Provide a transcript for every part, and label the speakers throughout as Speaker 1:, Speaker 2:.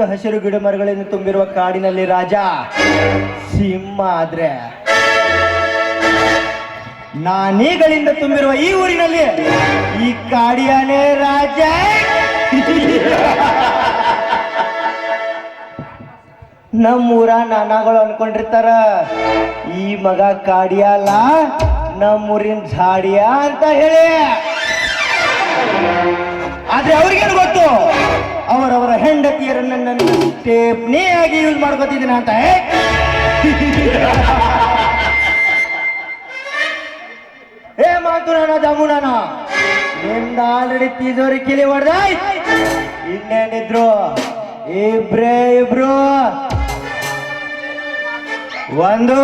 Speaker 1: ಹಸಿರು ಗಿಡ ಮರಗಳಿಂದ ತುಂಬಿರುವ ಕಾಡಿನಲ್ಲಿ ರಾಜ. ಸಿಂಹ ಆದ್ರೆ. ನಾನೀಗಳಿಂದ ತುಂಬಿರುವ ಈ ಊರಿನಲ್ಲಿ ಈ ಕಾಡಿಯಾನೇ ರಾಜ. ನಮ್ಮೂರ ನಾನಾಗಳು ಅನ್ಕೊಂಡಿರ್ತಾರ, ಈ ಮಗ ಕಾಡಿಯಲ್ಲ ನಮ್ಮೂರಿನ ಝಾಡಿಯ ಅಂತ ಹೇಳಿ. ಆದ್ರೆ ಅವ್ರಿಗೇನು ಗೊತ್ತು? ಅವರವರ ಹೆಂಡತಿಯರ ನನ್ನ ಟೇಪ್ನೇ ಆಗಿ ಯೂಸ್ ಮಾಡ್ಕೋತಿದ್ದೀನಿ ಅಂತ ಏ? ಮಾತು ನಾನ ಜಮುನಾನ ನಿಂದ ಆಲ್ರೆಡಿ ತೀಜೋರಿ ಕಿಲಿ ಹೊಡೆದ ಇನ್ನೇನಿದ್ರು? ಇಬ್ರೇ ಇಬ್ರು. ಒಂದು,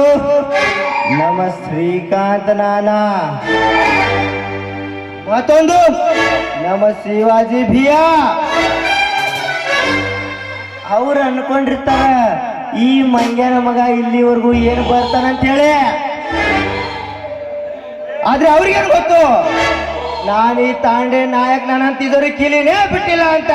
Speaker 1: ನಮ್ಮ ಶ್ರೀಕಾಂತ್ ನಾನ. ಮತ್ತೊಂದು, ನಮ್ಮ ಶಿವಾಜಿ ಭಿಯಾ ಅವ್ರು ಅನ್ಕೊಂಡಿರ್ತಾರ, ಈ ಮಂಗ್ಯನ ಮಗ ಇಲ್ಲಿವರೆಗೂ ಏನು ಬರ್ತಾನಂತ ಹೇಳಿ ಆದ್ರೆ ಅವ್ರಿಗೇನು ಗೊತ್ತು? ನಾನು ಈ ತಾಂಡೆ ನಾಯಕ್ ನಾನಂತಿದ್ದವ್ರಿಗೆ ಕಿಲಿನೇ ಬಿಟ್ಟಿಲ್ಲ ಅಂತ.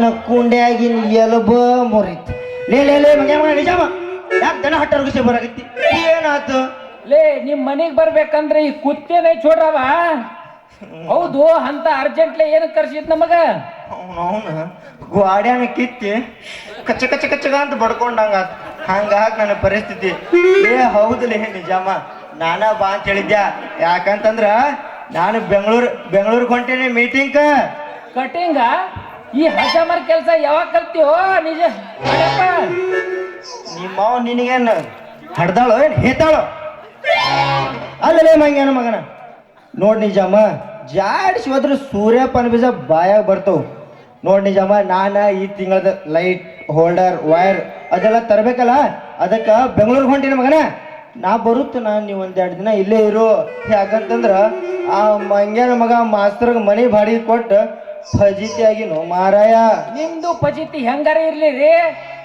Speaker 1: ನನ್ನ ಕುಂಡ್ಯಾಗಿನ ಎಲುಬ ಮುರಿತು. ಲೇ ಲೇ ಲೇ ಮಗ ನಿಜಾಮ? ಯಾಕೆ ದನ ಹಟ್ಟ ವಿಷಯ ಬರಾಗತ್ತಿ ಏನಾತು?
Speaker 2: ಲೇ ನಿಮ್ ಮನೆಗ್ ಬರ್ಬೇಕಂದ್ರೆ ಈ ಕುತ್ತೇನೆ ಚೋಡ್ರವ? ಹೌದು ಅಂತ ಅರ್ಜೆಂಟ್ಲೆ ಏನ್ ಕರ್ಸಿದ್ ನಮಗ?
Speaker 1: ಅವನ ಗ್ವಾಡ್ಯಾನ ಕಿತ್ತಿ ಕಚ್ಚ ಕಚ್ಚ ಕಚ್ಚಗ ಅಂತ ಬಡ್ಕೊಂಡಂಗ ಹಂಗಾಗ ನನ್ನ ಪರಿಸ್ಥಿತಿ. ಏ ಹೌದಲೇ ನಿಜಾಮ. ನಾನ ಬಾ ಅಂತ ಹೇಳಿದ್ಯಾ? ಯಾಕಂತಂದ್ರ ನಾನು ಬೆಂಗಳೂರು ಬೆಂಗಳೂರಿಗೆ ಹೊಂಟೇನೆ ಮೀಟಿಂಗ್
Speaker 2: ಕಟಿಂಗ? ಈ ಹಸಮರ್ ಕೆಲಸ ಯಾವಾಗ ಕಲ್ತೀವೋ ನಿಜ.
Speaker 1: ನಿಮ್ಮ ನಿನಗೇನು ಹಡ್ದಾಳು ಏನು ಹೇತಾಳು? ಅಲ್ಲೇ ಮಂಗೇನ ಮಗನ. ನೋಡ್ ನಿಜಮ್ಮ ಜಾಡಿಸಿ ಹೋದ್ರೆ ಸೂರ್ಯಪಾನ ಬೀಜ ಬಾಯಾಗ ಬರ್ತಾವ. ನೋಡ್ ನಿಜಮ್ಮ ನಾನ ಈ ತಿಂಗಳದ ಲೈಟ್ ಹೋಲ್ಡರ್, ವೈರ್ ಅದೆಲ್ಲ ತರಬೇಕಲ್ಲ? ಅದಕ್ಕೆ ಬೆಂಗಳೂರಿಗೆ ಹೊಂಟಿನ ಮಗನ. ನಾ ಬರುತ್ತೆ ನಾನು ನೀವು ಒಂದೆರಡು ದಿನ ಇಲ್ಲೇ ಇರು. ಯಾಕಂತಂದ್ರ ಆ ಮಂಗೇನ ಮಗ ಮಾಸ್ತರ್ಗೆ ಮನೆ ಬಾಡಿಗೆ ಕೊಟ್ಟು ಫಜೀತಿ ಆಗಿನೋ ಮಾರಾಯ.
Speaker 2: ನಿಮ್ದು ಪಜಿತಿ ಹೆಂಗಾರ ಇರ್ಲಿ ರೀ?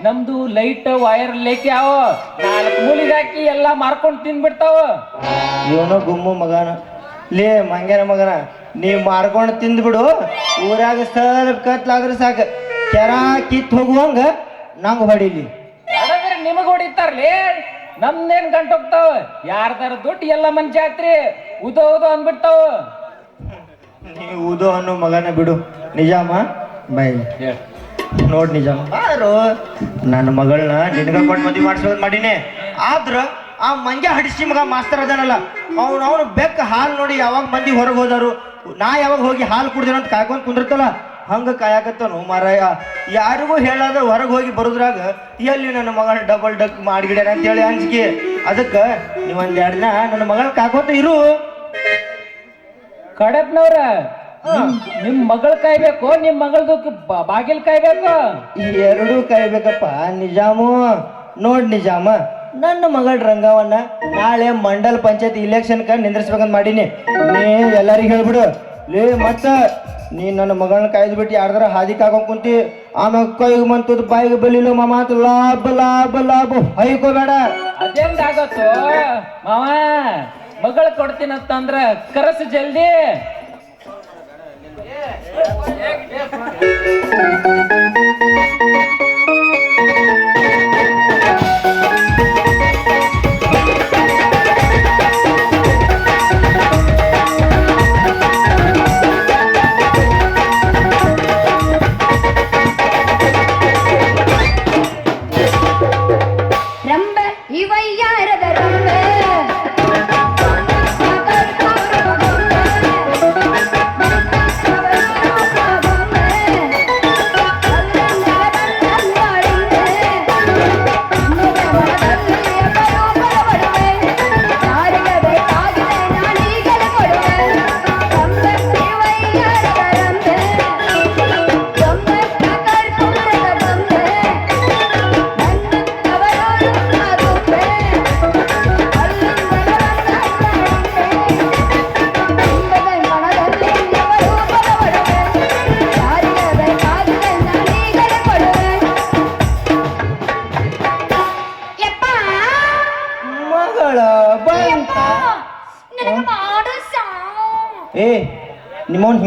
Speaker 2: ನಮ್ದು ಲೈಟ್ ವೈರ್ ಲೇಕೆ ಅವ. ನಾಲ್ಕು ಮೂಲಿಗೆ ಹಾಕಿ ಎಲ್ಲ ಮಾರ್ಕೊಂಡ್ ತಿಂದ್ಬಿಡ್ತಾವ.
Speaker 1: ಇವನು ಗುಮ್ಮು ಮಗನ. ಲೇ ಮಂಗ್ಯನ ಮಗನ ನೀ ಮಾರ್ಕೊಂಡು ತಿಂದ್ಬಿಡು. ಊರಾಗ ಸ್ವಲ್ಪ ಕತ್ಲಾದ್ರೆ ಸಾಕ. ಕೆರ ಕಿತ್ ಹೋಗುವಂಗ ನಂಗೆ ಹೊಡಿಲಿ.
Speaker 2: ಹೊಡೆದ್ರೆ ನಿಮಗ್ ಹೊಡಿತಾರ್ಲಿ? ನಮ್ದೇನ್ ಗಂಟೋಗ್ತಾವ? ಯಾರ್ದಾರ ದುಡ್ಡು ಎಲ್ಲ ಮಂಚ ಆತ್ರಿ ಉದೋ ಉದೋ ಅಂದ್ಬಿಡ್ತಾವ.
Speaker 1: ನೀ ಊದು ಅನ್ನೋ ಮಗನ ಬಿಡು. ನಿಜಾಮ? ಬೈ. ನೋಡ್ ನಿಜಾಮ. ಬಾರು. ನನ್ನ ಮಗಳನ್ನ ನಿನಗ ಕೊಟ್ಟು ಮದುವೆ ಮಾಡಿಸೋದು ಮಾಡೀನಿ. ಆದ್ರ ಆ ಮಂಜ ಹಡಿಸಿ ಮಗ ಮಾಸ್ತರ್ ಅದಾನಲ್ಲ. ಅವ್ನು ಅವನು ಬೆಕ್ಕ ಹಾಲು ನೋಡಿ ಯಾವಾಗ ಮಂದಿ ಹೊರಗೆ ಹೋದಾರು ನಾ ಯಾವಾಗ ಹೋಗಿ ಹಾಲು ಕುಡ್ದೇನೋ ಅಂತ ಕಾಯ್ಕೊಂಡ್ ಕುಂದಿರ್ತಲ್ಲ. ಹಂಗ ಕಾಯಕತ್ತನು ಮಾರಾಯ. ಯಾರಿಗೂ ಹೇಳಾದ ಹೊರಗೆ ಹೋಗಿ ಬರೋದ್ರಾಗ ಎಲ್ಲಿ ನನ್ನ ಮಗಳ ಡಬಲ್ ಡಕ್ ಮಾಡಿಗಿಡ್ಯಾನ ಅಂತ ಹೇಳಿ ಅಂಜಿಕೆ. ಅದಕ್ಕೆ ನೀವು ಒಂದ್ ಎರಡು ದಿನ ನನ್ನ ಮಗಳ ಕಾಕೋತ ಇರು.
Speaker 2: ಕಡಪ್ನವ್ರ ನಿಮ್- ಮಗಳ ಕಾಯ್ಬೇಕು ನಿಮ್ ಮಗಳದು ಬಾಗಿಲ್ ಕಾಯ್ಬೇಕು.
Speaker 1: ಎರಡು ಎರಡೂ ಕಾಯ್ಬೇಕಪ್ಪ ನಿಜಾಮು. ನೋಡ್ ನಿಜಾಮ ನನ್ನ ಮಗಳ ರಂಗವನ್ನ ನಾಳೆ ಮಂಡಲ್ ಪಂಚಾಯತ್ ಇಲೆಕ್ಷನ್ ಕ ನಿಂದ್ರಿಸ್ಬೇಕಂತ ಮಾಡೀನಿ. ನೀ ಎಲ್ಲರಿಗೂ ಹೇಳ್ಬಿಡು. ಲೇ ಮತ್ತ ನೀ ನನ್ನ ಮಗಳನ್ನ ಕಾಯ್ದು ಬಿಟ್ಟು ಯಾರ್ದಾರ ಹಾದಿ ಕಾಕೊಂಡ್ ಕುಂತಿ ಆಮೇಲೆ ಕೈಗೆ ಬಂತು ಬಾಯಿಗೆ ಬಲಿಲ್ಲ ಮಾಮ ಅಂತ ಲಾಭ ಲಾಭ ಲಾಭ. ಹೈಕೋಬೇಡ
Speaker 2: ಅದೇಂಗ್ ಆಗತ್ತೋ ಮಾವ ಮಗಳ ಕೊಡ್ತೀನಂತಂದ್ರ ಕರಸು ಜಲ್ದಿ.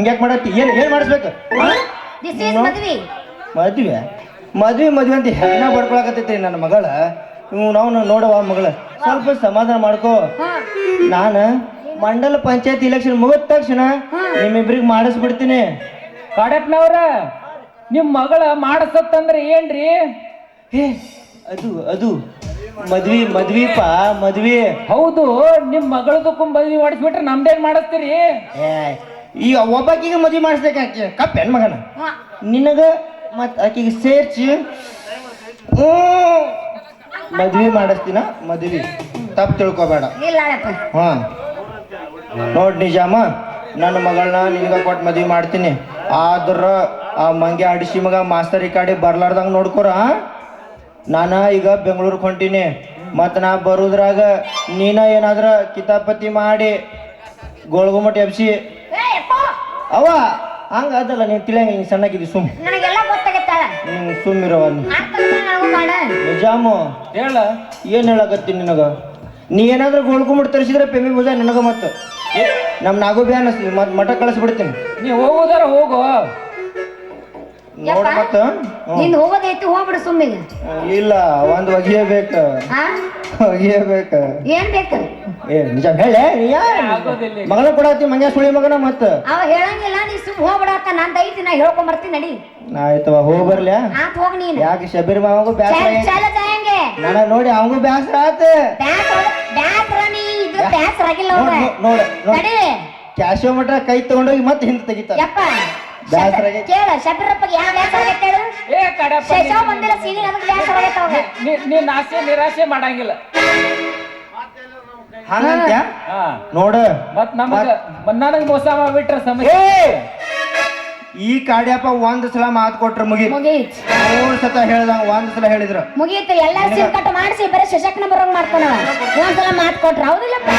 Speaker 1: ಹಿಂಗ್ಯಾಕ್ ಮಾಡತ್ತಿ? ಏನ್ ಏನ್ ಮಾಡಿಸ್ಬೇಕು?
Speaker 3: ದಿಸ್ ಮದ್ವಿ.
Speaker 1: ಮದ್ವೆ? ಮದ್ವೆ ಮದ್ವೆ ಅಂತ ಹೆಣ್ಣ ಬಡ್ಕೊಳಕತ್ತೈತಿ ನನ್ನ ಮಗಳ. ಇವ್ ನಾವು ನೋಡವ ಮಗಳ. ಸ್ವಲ್ಪ ಸಮಾಧಾನ ಮಾಡ್ಕೋ. ನಾನು ಮಂಡಲ ಪಂಚಾಯತ್ ಇಲೆಕ್ಷನ್ ಮುಗಿದ ತಕ್ಷಣ ನಿಮ್ಮಿಬ್ರಿಗೆ ಮಾಡಿಸ್ಬಿಡ್ತೀನಿ.
Speaker 2: ಕಾಡಪ್ಪನವ್ರ ನಿಮ್ ಮಗಳ ಮಾಡಸತ್ತಂದ್ರ ಏನ್ರಿ?
Speaker 1: ಏ ಅದು ಅದು. ಮದ್ವಿ ಮದ್ವಿಪ ಮದ್ವಿ.
Speaker 2: ಹೌದು ನಿಮ್ ಮಗಳದಕ್ಕೂ ಮದ್ವಿ ಮಾಡಿಸ್ಬಿಟ್ರೆ ನಮ್ದೇನ್ ಮಾಡಿಸ್ತೀರಿ?
Speaker 1: ಏ ಈಗ ಒಬ್ಬಾಕಿಗೆ ಮದ್ವಿ ಮಾಡಿಸ್ಬೇಕು ಆಕೆ ಕಪ್ಪ ಹೆಣ್ಮಗನ
Speaker 3: ಹಾ.
Speaker 1: ನಿನಗ ಮತ್ ಆಕಿಗೆ ಸೇರ್ಚಿ. ಮದ್ವಿ ಮಾಡಿಸ್ತೀನ ಮದ್ವಿ. ತಪ್ಪು ತಿಳ್ಕೊಬೇಡ. ಹಾ. ನೋಡ್ ನಿಜಾಮ ನನ್ನ ಮಗಳನ್ನ ನಿನ್ಗ ಕೊಟ್ಟು ಮದ್ವಿ ಮಾಡ್ತೀನಿ. ಆದ್ರ ಆ ಮಂಗೆ ಅಡಿಸಿ ಮಗ ಮಾಸ್ತರಿ ಕಾಡಿ ಬರ್ಲಾರ್ದಂಗ ನೋಡ್ಕೊರ. ನಾನ ಈಗ ಬೆಂಗಳೂರಿಗೆ ಹೊಂಟೀನಿ. ಮತ್ ನಾ ಬರೋದ್ರಾಗ ನೀನ ಏನಾದ್ರ ಕಿತಾಪತಿ ಮಾಡಿ ಗೋಳ್ಗುಮಟ್ ಎಬ್ಸಿ ಅವ ಹಂಗ ಅದಲ್ಲ ನೀನ್ ತಿಳಿಯಂಗ ನೀನ್ ಸಣ್ಣಗಿದ್ದಿ ಸುಮ್
Speaker 3: ನನಗೆಲ್ಲ ಗೊತ್ತಾಗತ್ತಲ್ಲ.
Speaker 1: ನೀನ್ ಸುಮ್ಮಿರವ ನಿಜಾಮು.
Speaker 2: ಹೇಳ.
Speaker 1: ಏನ್ ಹೇಳಕತ್ತಿ ನಿನಗ? ನೀ ಏನಾದ್ರೂ ಗೋಳ್ಕೊಂಬಿಟ್ಟು ತರಿಸಿದ್ರೆ ಪೆಮಿ ಭುಜ ನಿನಗ ಮತ್ತ. ನಮ್ ನಾಗು ಬಿ ಅನ್ನಿಸ್ಲಿ ಮತ್ ಮಠ ಕಳಿಸ್ಬಿಡ್ತೀನಿ.
Speaker 2: ನೀ ಹೋಗೋದಾರ ಹೋಗು.
Speaker 1: ನೋಡ್ ಮತ್ತ.
Speaker 3: ನಿನ್ನಿಂದ ಹೋಗೋದೈತಿ ಹೋಗ್ಬಿಡು ಸುಮ್ಮನೆ
Speaker 1: ಇಲ್ಲ ಒಂದ್ ಒಗಿಯಬೇಕ
Speaker 3: ಒಗಿಯೇ
Speaker 1: ಬೇಕ.
Speaker 3: ಏನ್ ಬೇಕ?
Speaker 1: ಏ ನಿಜ ಹೇಳೆ ಮಗನ ಕೊಡತ್ತಿ ಮಂಗ್ಯ ಸುಳಿ ಮಗನ ಮತ್ತ.
Speaker 3: ಅವ ಹೇಳಂಗಿಲ್ಲ ನೀ ಸುಮ್ ಹೋಗ್ಬಿಡತ್ತ ನಾನ್ ದೈತಿ ನಾ ಹೇಳ್ಕೊಂಡ್ ಬರ್ತೀನಿ ನಡಿ.
Speaker 1: ಆಯ್ತವ ಹೋಗ್ ಬರ್ಲ್ಯಾ
Speaker 3: ಆತ್ ಹೋಗ್ ನೀನು.
Speaker 1: ಯಾಕೆ ಶಬೀರ್ ಮಾವಂಗೂ ಬ್ಯಾಸರ ನನಗ್ ನೋಡಿ ಅವಂಗೂ ಬ್ಯಾಸರ ಆತ.
Speaker 3: ಬ್ಯಾಸರ ನೀ ಇದು ಬ್ಯಾಸರ ಆಗಿಲ್ಲ
Speaker 1: ನೋಡಿ ಕ್ಯಾಶೋ ಮಟ್ರ ಕೈ ತಗೊಂಡೋಗಿ ಮತ್ತೆ ಹಿಂದೆ ತೆಗಿತಾರ.
Speaker 3: ಕೇಳ ಶಬೀರಪ್ಪಗೆ ಯಾವ ಬ್ಯಾಸ್ರ ಆಗೈತೆ ಹೇಳು?
Speaker 2: ಏ ಕಡಪ್ಪ
Speaker 3: ಶೇಷವ್ ಬಂದಿಲ್ಲ ಸೀನಿ ಅವಾಗ.
Speaker 2: ನೀ- ನಿರಾಸೆ ಮಾಡಂಗಿಲ್ಲ.
Speaker 1: ಹಂಗಂತ್ಯಾ?
Speaker 2: ಹಾ.
Speaker 1: ನೋಡ.
Speaker 2: ಮತ್ ನಮಗ ನನಗ್ ಮೋಸ ಮಾಡ್ಬಿಟ್ರ
Speaker 1: ಏ!
Speaker 2: ಸಮಸ್ಯೆ
Speaker 1: ಈ ಕಾಡ್ಯಪ್ಪ ಒಂದ್ ಸಲ ಮಾತು ಕೊಟ್ರ ಮುಗಿ
Speaker 3: ಮುಗೀತ್.
Speaker 1: ಮೂರ್ ಸತ ಹೇಳ್ದಂಗ ಒಂದ್ ಸಲ ಹೇಳಿದ್ರು.
Speaker 3: ಮುಗೀತು ಎಲ್ಲ ಸೀಲ್ ಕಟ್ ಮಾಡಿಸಿ ಬರೀ ಶಶಕ್ನ ಬರೋಂಗ್ ಮಾಡ್ತಾನವ ಒಂದ್ಸಲ ಮಾತು ಕೊಟ್ರ ಹೌದಿಲ್ಲಪ್ಪ?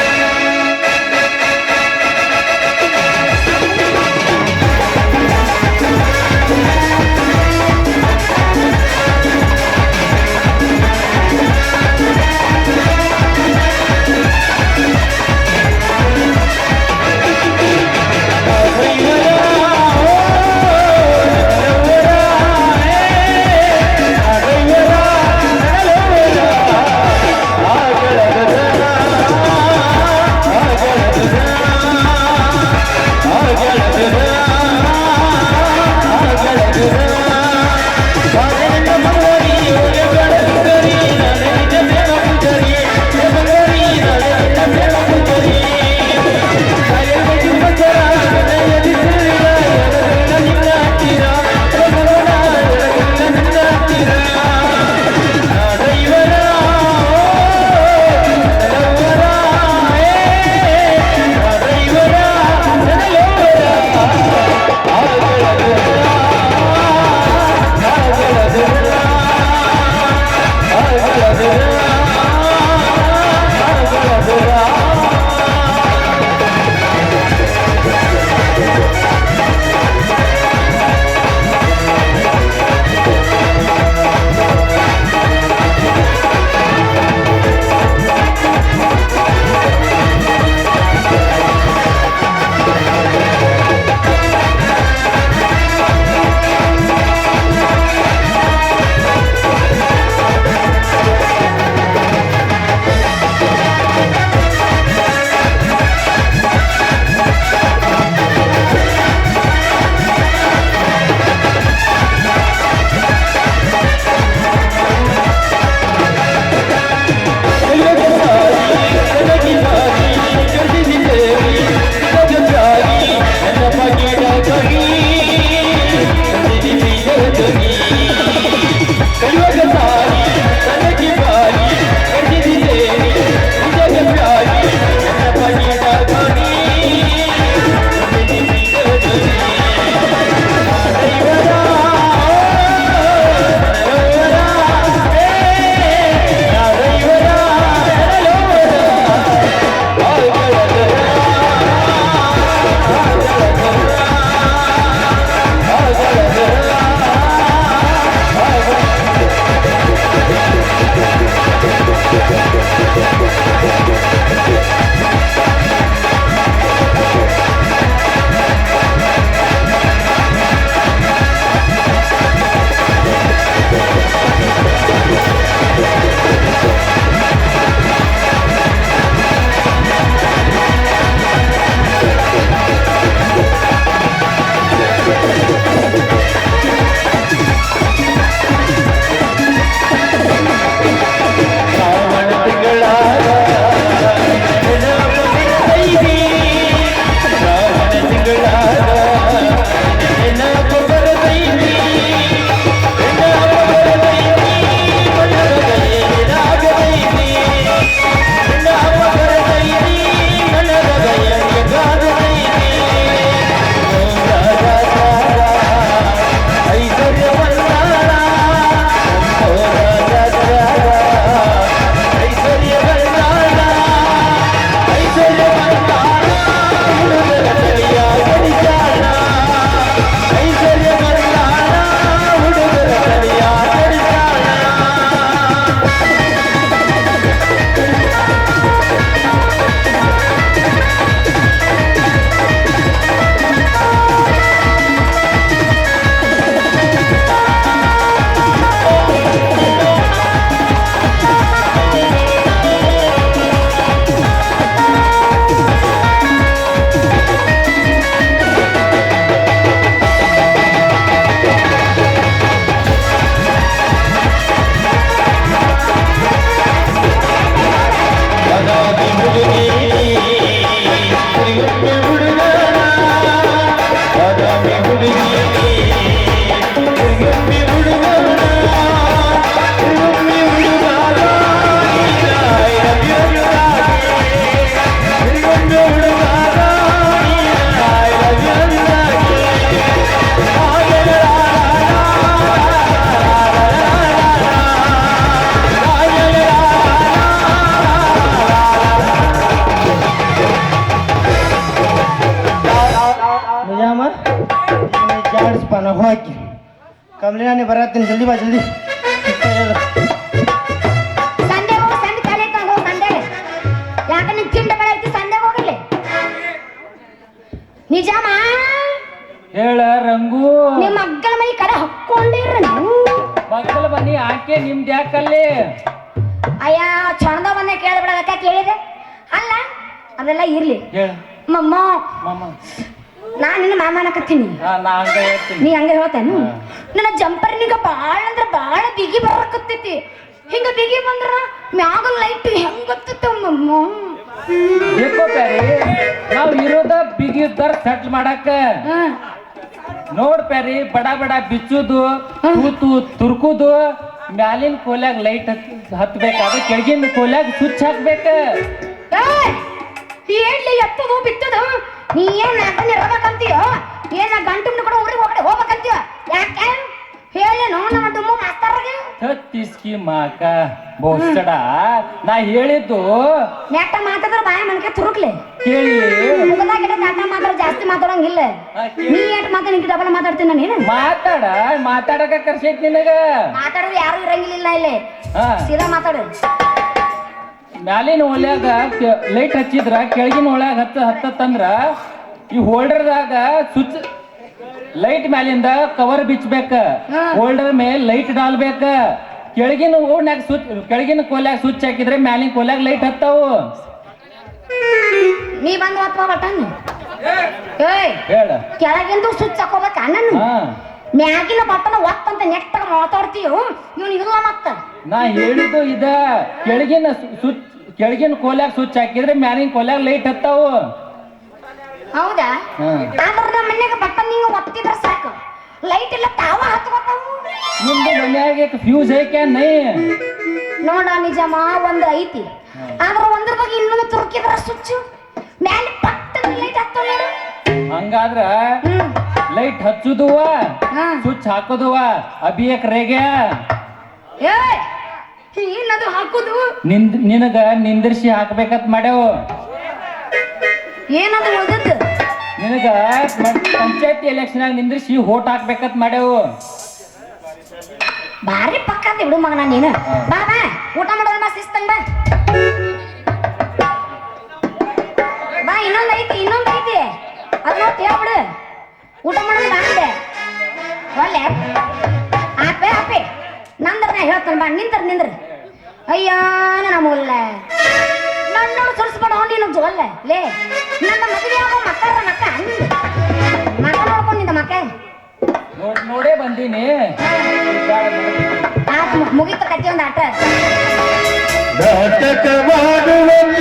Speaker 2: ಆಕೆ ನಿಮ್ದು ಯಾಕಲ್ಲಿ?
Speaker 3: ಅಯ್ಯ ಚಂದ ಬಂದೆ ಕೇಳ್ಬಿಡಕ್ಕ ಕೇಳಿದೆ. ಅಲ್ಲ ಅದೆಲ್ಲ ಇರ್ಲಿ.
Speaker 2: ಹೇಳ.
Speaker 3: ಮಮ್ಮ.
Speaker 2: ನಾನು
Speaker 3: ನಾ ನಿನ್ನ ಮಾಮ ಅನ್ನಕತ್ತೀನಿ
Speaker 2: ಹಾ ನಾ ಹಂಗ ಹೇಳ್ತೀನಿ.
Speaker 3: ನೀ ಹಂಗ ಹೇಳ್ತೇನು? ನನ್ನ ಜಂಪರ್ ನಿಗ ಬಾಳ ಅಂದ್ರ ಬಾಳ ಬಿಗಿ ಬರಕತ್ತೈತಿ. ಹಿಂಗ ಬಿಗಿ ಬಂದ್ರ ಮ್ಯಾಗ ಲೈಟ್ ಹೆಂಗ್ ಗೊತ್ತೈತ ಮಮ್ಮ?
Speaker 2: ಏಕೋ ಪ್ಯಾರಿ ನಾವ್ ಇರೋದ ಬಿಗಿದ್ದಾರ ಸೆಟ್ಲ್ ಮಾಡಾಕ. ನೋಡ್ ಪ್ಯಾರಿ ಬಡ ಬಡ ಬಿಚ್ಚುದು ತೂತು ತುರ್ಕುದು ಮ್ಯಾಲಿನ ಕೋಲ್ಯಾಗ ಲೈಟ್ ಹತ್ಬೇಕಾದ ಕೆಳಗಿನ ಕೋಲ್ಯಾಗ ಸ್ವಿಚ್ ಹಾಕ್ಬೇಕ!
Speaker 3: ಏನ್ಲಿ ಎತ್ತದು, ಬಿತ್ತದು? ನೀ ಏನ್ ಅದನ್ನ ಇರಬೇಕಂತೀಯೋ? ಏನ ಗಂಟು ಕೂಡ ಊರಿಗೆ ಹೋಗಡೆ ಹೋಗ್ಬೇಕಂತೀಯ? ಯಾಕೆ? ಹೇಳೇನು ನಮ್ಮ ಡುಮ್ಮು ಮಾಸ್ತರ್ಗೆ.
Speaker 2: ಹತ್ತಿಸ್ಕಿ ಮಾಕ. ಬೋಸ್ಟಡ? ನಾ ಹೇಳಿದ್ದು
Speaker 3: ನೆಟ್ಟ ಮಾತಾದ್ರ ಬಾಯ ಮನ್ಕೆ ತುರುಕ್ಲೆ.
Speaker 2: ಕೇಳಿ.
Speaker 3: ಮುಗದಾಗ ಟಾಟಾ ಮಾತಾಡ ಜಾಸ್ತಿ ಮಾತಾಡಂಗಿಲ್ಲ. ನೀ ಎಟ್ ಮಾತಾಡ ನಿಂಗೆ ಡಬಲ್ ಮಾತಾಡ್ತೀನಿ ನೀನು?
Speaker 2: ಮಾತಾಡ ಮಾತಾಡಕ ಕರ್ಸೈತಿ ನಿನಗ.
Speaker 3: ಮಾತಾಡೋ ಯಾರು ಇರಂಗಿಲ್ಲ ಇಲ್ಲಿ. ಸೀದಾ ಮಾತಾಡು.
Speaker 2: ಮ್ಯಾಲಿನ ಒಲ್ಯಾಗ ಲೈಟ್ ಹಚ್ಚಿದ್ರ ಕೆಳಗಿನ ಒಳ್ಯಾಗ ಹತ್ತ ಹತ್ತತ್ತಂದ್ರ ಈ ಹೋಲ್ಡರ್ದಾಗ ಸ್ವಿಚ್ ಲೈಟ್ ಮ್ಯಾಲಿಂದ ಕವರ್ ಬಿಚ್ಚಬೇಕ. ಹೋಲ್ಡರ್ ಮೇಲೆ ಲೈಟ್ ಡಾಲ್ಬೇಕ. ಕೆಳಗಿನ ಓಣ್ಯಾಗ ಸ್ವಿಚ್ ಕೆಳಗಿನ ಕೋಲ್ಯಾಗ ಸ್ವಿಚ್ ಹಾಕಿದ್ರೆ ಮ್ಯಾಲಿನ ಕೋಲ್ಯಾಗ ಲೈಟ್ ಹತ್ತವು.
Speaker 3: ನೀ ಬಂದು ಹೊತ್ತು ಬಟನ್. ಏಯ್
Speaker 2: ಹೇಳ.
Speaker 3: ಕೆಳಗಿಂದು ಸ್ವಿಚ್ ಹಾಕೋಬೇಕ ನಾನು
Speaker 2: ಹಾ.
Speaker 3: ಮ್ಯಾಗಿನ ಬಟನ್ ಒತ್ತಂತ ನೆಟ್ಟಾಗ ಮಾತಾಡ್ತೀಯೋ ಇವನು ಇಲ್ಲ ಮತ್ತ.
Speaker 2: ನಾ ಹೇಳಿದ್ದು ಇದ. ಕೆಳಗಿನ ಸ್ವಿಚ್ ಕೆಳಗಿನ ಕೋಲ್ಯಾಗ ಸ್ವಿಚ್ ಹಾಕಿದ್ರೆ ಮ್ಯಾಲಿನ ಕೋಲ್ಯಾಗ ಲೈಟ್ ಹತ್ತವು.
Speaker 3: ಹೌದಾ?
Speaker 2: ಹಾ.
Speaker 3: ಆದ್ರೆ ನಮ್ಮ ಮನೆಗೆ ಬಟನ್ ಒತ್ತಿದ್ರೆ ಸಾಕು. ಲೈಟ್ ಎಲ್ಲ ತಾವ ಹತ್ಕೋತಾವು
Speaker 2: ನಿಮ್ದು ಮನ್ಯಾಗ ಫ್ಯೂಸ್ ಐಕೆ ನೈ
Speaker 3: ನೋಡ ನಿಜಮ್ಮ ಒಂದು ಐತಿ. ಆದ್ರೆ ಒಂದ್ರ ಬಗ್ಗೆ ಇನ್ನೊಂದು ತುರುಕಿದ್ರ ಸ್ವಿಚ್ ಮ್ಯಾಲೆ ಪಟ್ಟದ ಲೈಟ್ ಹತ್ತೋ
Speaker 2: ಹಂಗಾದ್ರ ಲೈಟ್ ಹಚ್ಚುದುವ
Speaker 3: ಸುಚ್
Speaker 2: ಸ್ವಿಚ್ ಹಾಕೋದುವ ಅಭಿಯಕ್ ರೇಗೆ
Speaker 3: ಏನದು ಹಾಕುದು?
Speaker 2: ನಿಂದ್ ನಿನಗ ನಿಂದ್ರಿಸಿ ಹಾಕ್ಬೇಕಂತ ಮಾಡ್ಯಾವ.
Speaker 3: ಏನದು ಉಳ್ದದ್ದು
Speaker 2: ನಿನಗ ಪಂಚಾಯತಿ ಎಲೆಕ್ಷನ್ ನಿಂದ್ರಿಸಿ ಹೋಟ್ ಹಾಕ್ಬೇಕಂತ ಮಾಡೇವು
Speaker 3: ಭಾರಿ ಪಕ್ಕ ಬಿಡು ಮಗನ ನೀನು. ಬಾ ಬಾ. ಊಟ ಮಾಡೋದು ಬಾ ಶಿಸ್ತಂಗ್ ಬಾ. ಬಾ ಇನ್ನೊಂದ್ ಐತಿ ಇನ್ನೊಂದ್ ಐತಿ. ಅದನ್ನ ಕೇಳ್ಬಿಡು ಹೇಳ್ಬಿಡು ಊಟ ಮಾಡೋದು ಬಾ ಅಂದೆ. ಒಲ್ಲೆ. ಆಪೆ ಆಪೆ. ನಂದ್ರ ನಾ ಹೇಳ್ತಾನೆ ಬಾ ನಿಂದ್ರ ನಿಂದ್ರ. ಅಯ್ಯ ನನ್ನ ಮುಲ್ಲ ಸುರಿಸ್ಬೇಡ ಅವ್ನು ನಿನ್ನ ಜೋಲ್ಲ. ಲೇ ನನ್ನ ಮದುವೆ ಆಗೋ ಮಕ್ಕಳ ಮಕ್ಕ ಮಕ್ಕ ನೋಡ್ಕೊಂಡಿದ್ದ ಮಕ್ಕ?
Speaker 2: ನೋಡ್ ನೋಡೇ ಬಂದೀನಿ.
Speaker 3: ಆತ್ ಮುಗಿತ ಕಟ್ಟಿ ಒಂದು ಆಟ.
Speaker 1: ನಾಟಕ ಮಾಡುವಂತ